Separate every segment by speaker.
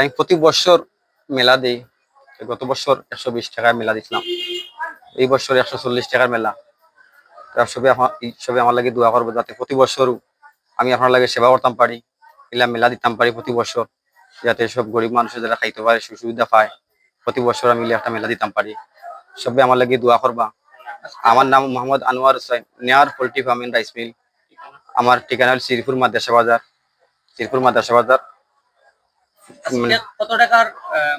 Speaker 1: আমি প্রতি বছর মেলা দিই। গত বছর একশো বিশ টাকার মেলা দিছিলাম। এই বছর একশো চল্লিশ টাকার মেলা। সবে আমার সবে আমার লাগে দোয়া করব যাতে প্রতি বছর আমি আপনার লাগে সেবা করতাম পারি এলা মেলা দিতাম পারি প্রতি বছর, যাতে সব গরিব মানুষের যারা খাইতে পারে সুবিধা পায়, প্রতি বছর আমি একটা মেলা দিতাম পারি। সবে আমার লাগে দোয়া করবা। আমার নাম মোহাম্মদ আনোয়ার হোসেন, নেয়ার পোল্ট্রি ফার্ম রাইস মিল। আমার ঠিকানা হল শ্রীপুর মাদ্রাসা বাজার। শ্রীপুর মাদ্রাসা বাজার
Speaker 2: কত টাকার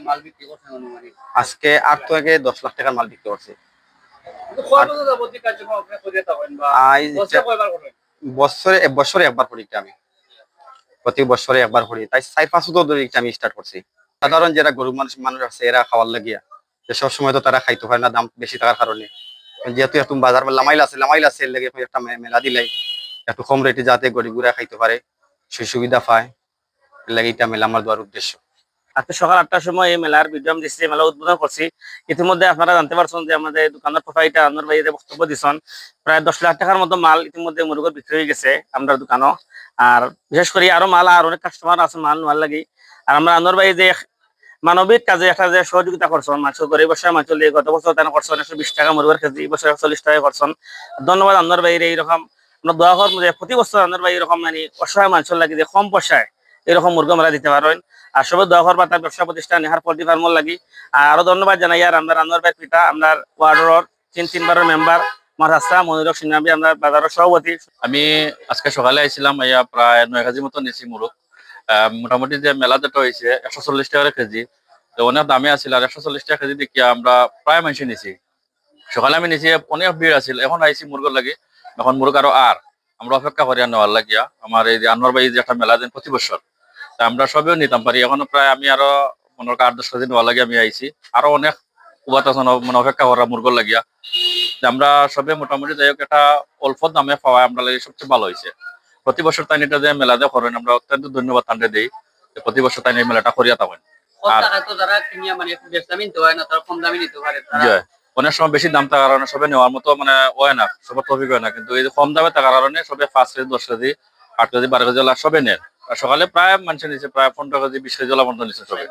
Speaker 2: মাল বিক্রি করছেন অনুমানিক?
Speaker 1: আজকে আট থেকে দশ লাখ টাকার মাল বিক্রি করছে।
Speaker 2: বছর বছরে
Speaker 1: একবার এটা আমি। প্রতি বছরে একবার করি। তাই চার পাঁচ বছর ধরে আমি স্টার্ট করছি। সাধারণ যারা গরিব মানুষ মানুষ আছে এরা খাওয়ার লাগিয়া। যে সব সময় তো তারা খাইতে পারে না দাম বেশি থাকার কারণে। যেহেতু একটু বাজার লামাইল আছে লামাইল আছে এর লাগে একটা মেলা দিলাই। একটু কম রেটে যাতে গরিবরা খাইতে পারে সেই সুবিধা পায়। মেলা আমার দেওয়ার উদ্দেশ্য।
Speaker 3: সকাল আটটার সময় এই মেলার ভিডিও আমি দিচ্ছি মেলা উদ্বোধন করছি ইতিমধ্যে আপনারা জানতে পারছেন যে আমাদের দোকানের প্রোফাইটা আনোর ভাইয়ের বক্তব্য দিচ্ছেন প্রায় দশ লাখ টাকার মতো মাল ইতিমধ্যে মুরগর বিক্রি হয়ে গেছে আমরা দোকানও। আর বিশেষ করে আরও মাল, আর অনেক কাস্টমার আছে মাল নেওয়ার লাগি। আর আমরা আনোর ভাই যে মানবিক কাজে একটা যে সহযোগিতা করছেন মানুষ গরিব বছর মানুষ দিয়ে গত বছর তেন করছেন, একশো বিশ টাকা মুরগের কেজি, এই বছর একশো চল্লিশ টাকা করছেন। ধন্যবাদ আনোর ভাইয়ের এইরকম আমরা দোয়া করব যে প্রতি বছর আনোর ভাই এরকম মানে অসহায় মানুষের লাগে যে কম পয়সায় এরকম মুরগা মেলা দিতে পারেন। আর সবাই দোয়া করবা তার ব্যবসা প্রতিষ্ঠান নেহার পোল্ট্রি ফার্মর লাগি। আর ধন্যবাদ জানাই, আর আমরা রান্নার ভাই পিতা আমরা ওয়ার্ডর তিন তিনবারের মেম্বার মারাস্তা মনিরক সিনহাবি, আমরা বাজারের সভাপতি।
Speaker 4: আমি আজকে সকালে আইছিলাম, ইয়া প্রায় নয় কেজি মতো নিছি মুরগ। মোটামুটি যে মেলা যেটা হয়েছে, একশো চল্লিশ টাকা কেজি। তো অনেক দামে আছিল, আর একশো চল্লিশ টাকা কেজি দেখিয়া আমরা প্রায় মানুষ নিছি সকালে আমি নিছি অনেক ভিড় আছিল, এখন আইছি মুরগর লাগে। এখন মুরগ আরও আর। আমরা অপেক্ষা করি আর নেওয়ার লাগিয়া। আমার এই যে আনোয়ার বাই যে একটা মেলা দেন প্রতি বছর। তা আমরা সবেও নিতাম পারি। এখনও প্রায় আমি আরও মনে আট দশ কেজি নেওয়ার লাগে আমি আইছি। আরও অনেক আছে মানে অপেক্ষা করা মুরগর লাগিয়া। আমরা সবে মোটামুটি যাই হোক একটা অল্প দামে পাওয়া আমরা লাগে সবচেয়ে ভালো হয়েছে প্রতি বছর তাই এটা যে মেলাতে করেন আমরা অত্যন্ত ধন্যবাদ তান্ডে দিই যে প্রতি বছর তাই মেলাটা করিয়া থাকেন।
Speaker 2: মানে
Speaker 4: অনেক সময় বেশি দাম থাকার কারণে সবে নেওয়ার মতো মানে হয় না সবার টপিক হয় না। কিন্তু এই কম দামে থাকার কারণে সবে পাঁচ কেজি দশ কেজি আট কেজি বারো কেজি সবে আর সকালে প্রায় মানুষ নিচ্ছে প্রায় পনেরো কেজি বিশ কেজি সবে।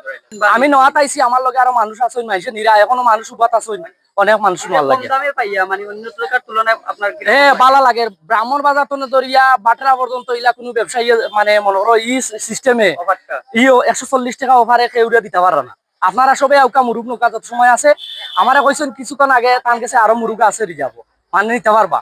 Speaker 3: আমি নোয়াত আমার লগে আরও মানুষ আছে মানুষ নিরা এখনও মানুষ উপাত আছে অনেক মানুষ লাগে।
Speaker 2: দামে পাইয়া মানে অন্য টাকার তুলনায় আপনার কি
Speaker 3: এ বালা লাগে। ব্রাহ্মণ বাজার তো ধরিয়া বাটরা পর্যন্ত ইলা কোনো ব্যবসায়ী মানে মনে করো ই সিস্টেমে ইও একশো চল্লিশ টাকা ওভারে কেউরিয়া দিতে পারে না। আপনারা সবে আউকা মুরুগ নৌকা যত সময় আছে আমারে কইছেন কিছুক্ষণ আগে তার কাছে আরও মুরুগা আছে রিজার্ভ মানে নিতে পারবা।